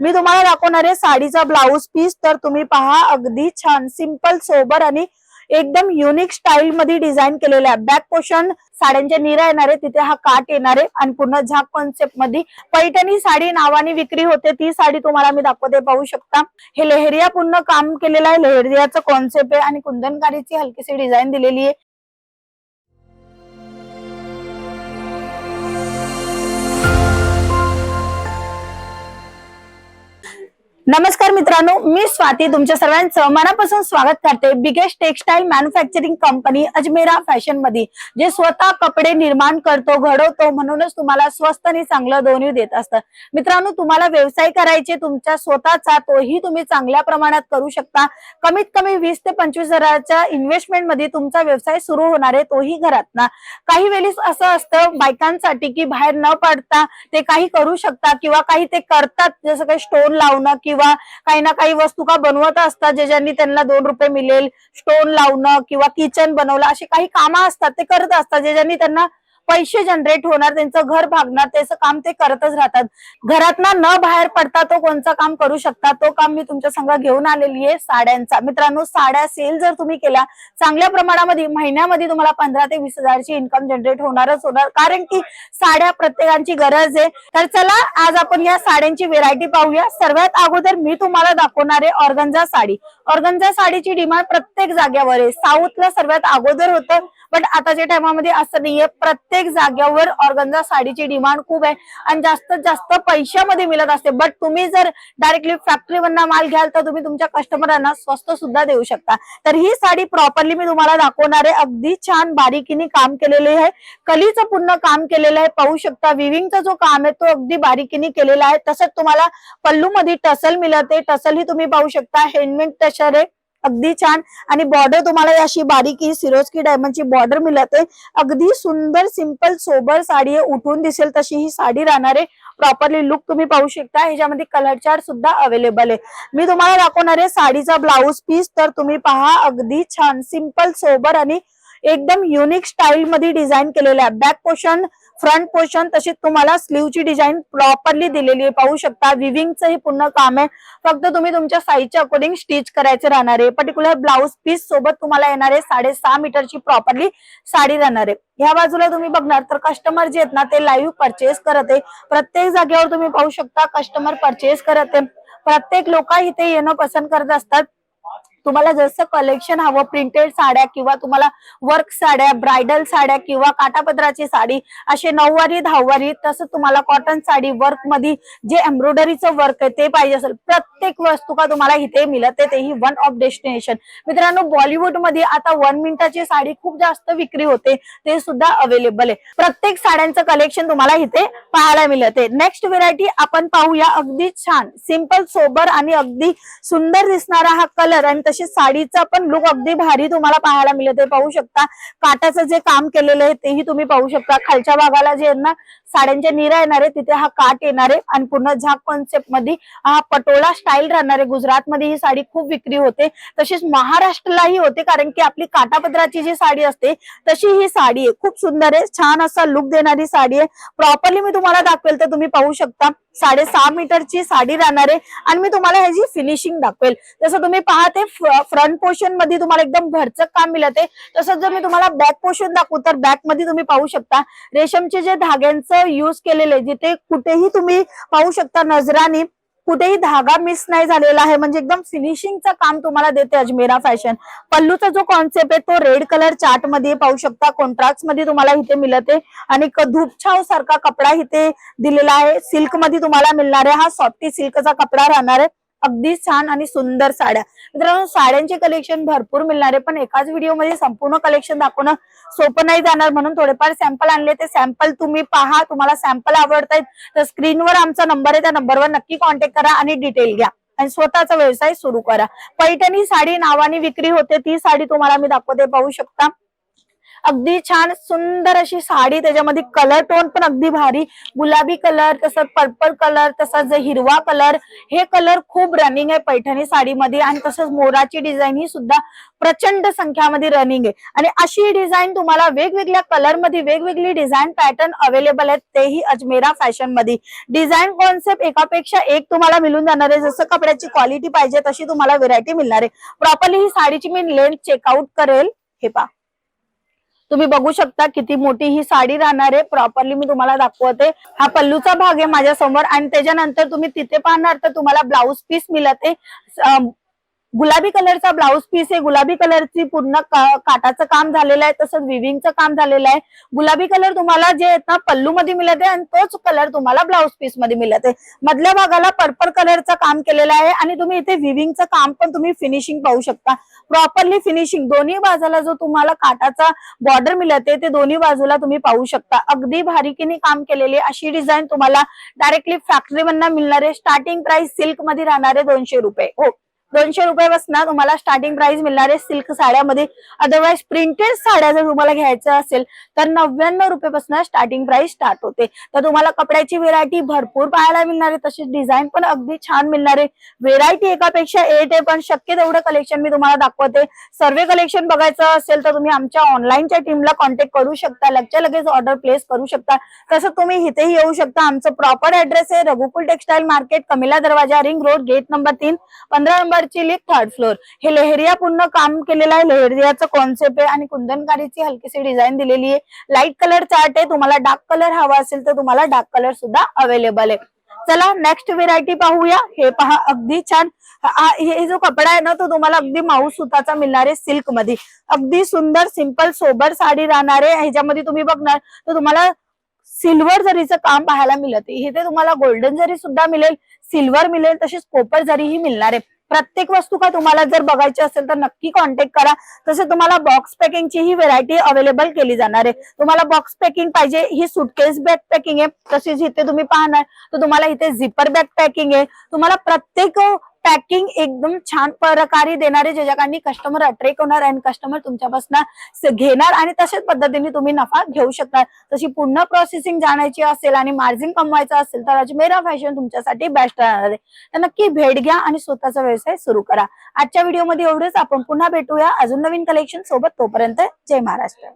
मी तुम्हाला दाखवणार आहे साडीचा ब्लाऊज पीस. तर तुम्ही पहा अगदी छान सिंपल सोबर आणि एकदम युनिक स्टाईल मध्ये डिझाईन केलेला आहे. बॅक पोर्शन साड्यांच्या निरा येणार आहे तिथे हा काट येणार आहे आणि पूर्ण झाक कॉन्सेप्टमध्ये पैठणी साडी नावाने विक्री होते. ती साडी तुम्हाला मी दाखवते पाहू शकता. हे लेहरिया पूर्ण काम केलेलं आहे. लेहरियाचं कॉन्सेप्ट आहे आणि कुंदनकारीची हलकीशी डिझाईन दिलेली आहे. नमस्कार मित्रांनो मी स्वाती तुमच्या सर्वांचं मनापासून स्वागत करते. Biggest textile manufacturing company Ajmera फॅशनमध्ये जे स्वतः कपडे निर्माण करतो घडवतो म्हणूनच तुम्हाला स्वस्त आणि चांगलं दोन्ही देत असतं. मित्रांनो तुम्हाला व्यवसाय करायचे तुमच्या स्वतःचा तोही तुम्ही चांगल्या प्रमाणात करू शकता. कमीत कमी वीस ते पंचवीस हजाराच्या इन्व्हेस्टमेंटमध्ये तुमचा व्यवसाय सुरू होणार आहे तोही घरात ना काही वेळेस असं असतं बायकांसाठी की बाहेर न पडता ते काही करू शकता किंवा काही ते करतात जसं काही स्टोन लावणं किंवा किंवा काही ना काही वस्तू का बनवत असतात ज्याच्यानी त्यांना दोन रुपये मिळेल स्टोन लावणं किंवा किचन बनवलं अशी काही कामं असतात ते करत असतात ज्याच्यानी त्यांना पैसे जनरेट होणार त्यांचं घर भागणार त्याचं काम ते करतच राहतात. घरातनं न बाहेर पडता तो कोणचं काम करू शकता? तो काम मी तुमच्या संघ घेऊन आलेली आहे साड्यांचा. मित्रांनो साड्या सेल जर तुम्ही केल्या चांगल्या प्रमाणामध्ये महिन्यामध्ये तुम्हाला पंधरा ते वीस हजारची इन्कम जनरेट होणारच होणार. कारण की साड्या प्रत्येकांची गरज आहे. तर चला आज आपण या साड्यांची व्हेरायटी पाहूया. सर्वात अगोदर मी तुम्हाला दाखवणार आहे ऑर्गन्झा साडी. ऑर्गन्झा साडीची डिमांड प्रत्येक जाग्यावर आहे. साऊथला सर्वात अगोदर होतं बट आताच्या टायमामध्ये असं नाहीये. प्रत्येक प्रत्येक जाग्यावर ऑर्गन्झा साडीची डिमांड खूप आहे. आणि जास्तीत जास्त पैशामध्ये मिळत असते. बट तुम्ही जर डायरेक्टली फॅक्टरीवरनं माल घ्याल तर तुम्ही तुमच्या कस्टमरांना स्वस्त सुद्धा देऊ शकता. तर ही साडी प्रॉपरली मी तुम्हाला दाखवणार आहे. अगदी छान बारीकीने काम केलेले आहे. कलीचं पूर्ण काम केलेलं आहे. पाहू शकता विविंगचा जो काम आहे तो अगदी बारीकीने केलेला आहे. तसंच तुम्हाला पल्लू मध्ये टसल मिळते. टसल ही तुम्ही पाहू शकता. हँडमेड टशर आहे अगदी छान. आणि बॉर्डर तुम्हाला ही अशी बारीकी सिरोस्की डायमंडची बॉर्डर मिळते अगदी सुंदर सिंपल सोबर साडी आहे. उठून दिसेल तशी ही साडी राहणार. आहे प्रॉपरली लुक तुम्ही पाहू शकता. ह्याच्यामध्ये कलर चार्ट सुद्धा अवेलेबल आहे. मी तुम्हाला दाखवणार आहे साडीचा ब्लाऊज पीस तर तुम्ही पहा अगदी छान सिंपल सोबर आणि एकदम युनिक स्टाईल मध्ये डिझाईन केलेलं आहे. बॅक पोर्शन फ्रंट पोर्शन तशीच तुम्हाला स्लीवची डिझाईन प्रॉपरली दिलेली आहे. पाहू शकता विविंगचं हे पूर्ण काम आहे. फक्त तुम्ही तुमच्या साईजच्या अकॉर्डिंग स्टिच करायचे राहणार आहे. पर्टिक्युलर ब्लाऊज पीस सोबत तुम्हाला येणार आहे साडेसहा मीटरची प्रॉपरली साडी राहणार आहे. ह्या बाजूला तुम्ही बघणार तर कस्टमर जे आहेत ना ते लाईव्ह परचेस करत आहे. प्रत्येक जागेवर तुम्ही पाहू शकता कस्टमर परचेस करत आहे. प्रत्येक लोक इथे येणं पसंत करत असतात. तुम्हाला जसं कलेक्शन हवं प्रिंटेड साड्या किंवा तुम्हाला वर्क साड्या ब्रायडल साड्या किंवा काटापदराची साडी असे नऊवारी दहावारी तसं तुम्हाला कॉटन साडी वर्कमध्ये जे एम्ब्रॉयडरीचं वर्क आहे ते पाहिजे असेल. प्रत्येक वस्तू का तुम्हाला इथे मिळते तेही वन ऑफ डेस्टिनेशन मित्रांनो बॉलिवूडमध्ये आता वन मिनिटाची साडी खूप जास्त विक्री होते ते सुद्धा अवेलेबल आहे. प्रत्येक साड्यांचं कलेक्शन तुम्हाला इथे पाहायला मिळते. नेक्स्ट व्हेरायटी आपण पाहूया अगदी छान सिंपल सोबर आणि अगदी सुंदर दिसणारा हा कलर आणि तशी साडीचा पण लुक अगदी भारी तुम्हाला पाहायला मिळते पाहू शकता. काटाचं जे काम केलेलं आहे तेही तुम्ही पाहू शकता. खालच्या भागाला जे आहे ना साड्यांच्या निरा येणार आहे तिथे हा काट येणार आहे आणि पूर्ण झाक कॉन्सेप्टमध्ये हा पटोला स्टाईल राहणार आहे. गुजरात मध्ये ही साडी खूप विक्री होते. तशीच महाराष्ट्रालाही होते कारण की आपली काटापदराची जी साडी असते तशी ही साडी आहे. खूप सुंदर आहे. छान असा लुक देणारी साडी आहे. प्रॉपरली मी तुम्हाला दाखवेल तर तुम्ही पाहू शकता. साडेसहा मीटरची साडी राहणार आहे. आणि मी तुम्हाला ह्याची फिनिशिंग दाखवेल. जसं तुम्ही पाहते फ्रंट पोर्शनमध्ये तुम्हाला एकदम भरचक काम मिळत. आहे तसंच जर मी तुम्हाला बॅक पोर्शन दाखवू तर बॅकमध्ये तुम्ही पाहू शकता. रेशमचे जे धाग्यांचं युज केलेले आहे, जिथे कुठेही तुम्ही पाहू शकता नजराने कुठेही धागा मिस नाही झालेला आहे. म्हणजे एकदम फिनिशिंगचं काम तुम्हाला देते अजमेरा फॅशन पल्लूचा जो कॉन्सेप्ट आहे तो रेड कलर चार्टमध्ये पाहू शकता. कॉन्ट्रास्टमध्ये तुम्हाला इथे मिळते. आणि धूपछाव सारखा कपडा इथे दिलेला आहे. सिल्कमध्ये तुम्हाला मिळणार आहे. हा सॉफ्टी सिल्कचा कपडा राहणार आहे. अगदी छान आणि सुंदर साड्या. मित्रांनो साड्यांचे कलेक्शन भरपूर मिळणार आहे पण एकाच व्हिडिओमध्ये संपूर्ण कलेक्शन दाखवणं सोपं नाही जाणार. म्हणून थोडेफार सॅम्पल आणले. ते सॅम्पल तुम्ही पहा. तुम्हाला सॅम्पल आवडतायत तर स्क्रीनवर आमचा नंबर आहे. त्या नंबरवर नक्की कॉन्टॅक्ट करा आणि डिटेल घ्या. आणि स्वतःचा व्यवसाय सुरू करा. पैठणी साडी नावाने विक्री होते. ती साडी तुम्हाला मी दाखवते. पाहू शकता. अगदी छान सुंदर अशी साडी त्याच्यामध्ये कलर टोन पण अगदी भारी. गुलाबी कलर तसंच पर्पल कलर तसंच हिरवा कलर हे कलर खूप रनिंग आहे पैठणी साडीमध्ये. आणि तसंच मोराची डिझाईन ही सुद्धा प्रचंड संख्यामध्ये रनिंग आहे. आणि अशी डिझाईन तुम्हाला वेगवेगळ्या कलरमध्ये वेगवेगळी डिझाईन पॅटर्न अवेलेबल आहेत तेही अजमेरा फॅशनमध्ये डिझाईन कॉन्सेप्ट एकापेक्षा एक तुम्हाला मिळून जाणार आहे. जसं कपड्याची क्वालिटी पाहिजे तशी तुम्हाला व्हेरायटी मिळणार आहे. प्रॉपरली ही साडीची मी लेंथ चेकआउट करेल. हे पा तुम्ही बघू शकता किती मोठी ही साडी राहणार आहे. प्रॉपरली मी तुम्हाला दाखवते. हा पल्लूचा भाग आहे माझ्यासमोर आणि त्याच्यानंतर तुम्ही तिथे पाहणार तर तुम्हाला ब्लाऊज पीस मिळत आहे. गुलाबी कलरचा ब्लाऊज पीस आहे. गुलाबी कलरची पूर्ण काटाचं काम झालेलं आहे. तसंच विविंगचं काम झालेलं आहे. गुलाबी कलर तुम्हाला जे आहेत ना पल्लू मध्ये मिळत आहे आणि तोच कलर तुम्हाला ब्लाऊज पीसमध्ये मिळत आहे. मधल्या भागाला पर्पल कलरचं काम केलेलं आहे आणि तुम्ही इथे विविंगचं काम पण तुम्ही फिनिशिंग पाहू शकता. प्रॉपरली फिनिशिंग दोन्ही बाजूला जो तुम्हाला काटाचा बॉर्डर मिळत आहे ते दोन्ही बाजूला तुम्ही पाहू शकता. अगदी भारीकीने काम केलेली अशी डिझाईन तुम्हाला डायरेक्टली फॅक्टरी मधनं मिळणार आहे. स्टार्टिंग प्राइस सिल्कमध्ये राहणार आहे दोनशे रुपये. हो. दोनशे रुपयापासून तुम्हाला स्टार्टिंग प्राइस मिळणार आहे सिल्क साड्यामध्ये. अदरवाईज प्रिंटेड साड्या जर तुम्हाला घ्यायचं असेल तर नव्याण्णव रुपयापासून स्टार्टिंग प्राइस स्टार्ट होते. तर तुम्हाला कपड्याची व्हेरायटी भरपूर पाहायला मिळणार आहे. तशीच डिझाईन पण अगदी छान मिळणार आहे. व्हेरायटी एकापेक्षा एट आहे पण शक्य तेवढं कलेक्शन मी तुम्हाला दाखवते. सर्वे कलेक्शन बघायचं असेल तर तुम्ही आमच्या ऑनलाईनच्या टीमला कॉन्टॅक्ट करू शकता. लगच्या लगेच ऑर्डर प्लेस करू शकता. तसं तुम्ही इथेही येऊ शकता. आमचं प्रॉपर ऍड्रेस आहे. रघुकुल टेक्सटाईल मार्केट कमिला दरवाजा रिंग रोड गेट नंबर तीन. पंधरा नंबर नंबरची लिफ्ट थर्ड फ्लोर हे लेहरिया पूर्ण काम केलेलं आहे. लेहरियाचं कॉन्सेप्ट आहे आणि कुंदनकारीची हलकीशी डिझाईन दिलेली आहे. लाइट कलर चार्ट आहे. तुम्हाला डार्क कलर हवा असेल तर तुम्हाला डार्क कलर सुद्धा अवेलेबल आहे. चला नेक्स्ट व्हेरायटी पाहूया. हे पहा अगदी छान. हे जो कपडा आहे ना तो तुम्हाला अगदी माऊस सुताचा मिळणार आहे सिल्कमध्ये अगदी सुंदर सिंपल सोबर साडी राहणार आहे. ह्याच्यामध्ये तुम्ही बघणार तर तुम्हाला सिल्वर जरीचं काम पाहायला मिळत इथे तुम्हाला गोल्डन जरी सुद्धा मिळेल सिल्वर मिळेल तसेच कोपर जरीही मिळणार आहे. प्रत्येक वस्तू का तुम्हाला जर बघायची असेल तर नक्की कॉन्टॅक्ट करा. तसे तुम्हाला बॉक्स पॅकिंगची ही व्हेरायटी अवेलेबल केली जाणार आहे. तुम्हाला बॉक्स पॅकिंग पाहिजे ही सुटकेस बॅग पॅकिंग आहे. तसेच इथे तुम्ही पाहणार. तर तुम्हाला इथे झिपर बॅग पॅकिंग आहे. तुम्हाला प्रत्येक पॅकिंग एकदम छान प्रकारे देणारे ज्याच्याकडनी कस्टमर अट्रॅक्ट होणार आणि कस्टमर तुमच्यापासून घेणार आणि तशाच पद्धतीने तुम्ही नफा घेऊ शकता तशी पूर्ण प्रोसेसिंग जाण्याची असेल आणि मार्जिन कमवायचं असेल तर अजमेरा फॅशन तुमच्यासाठी बेस्ट राहणार आहे. तर नक्की भेट घ्या आणि स्वतःचा व्यवसाय सुरू करा. आजच्या व्हिडिओमध्ये एवढंच. आपण पुन्हा भेटूया. अजून नवीन कलेक्शन सोबत तोपर्यंत जय महाराष्ट्र.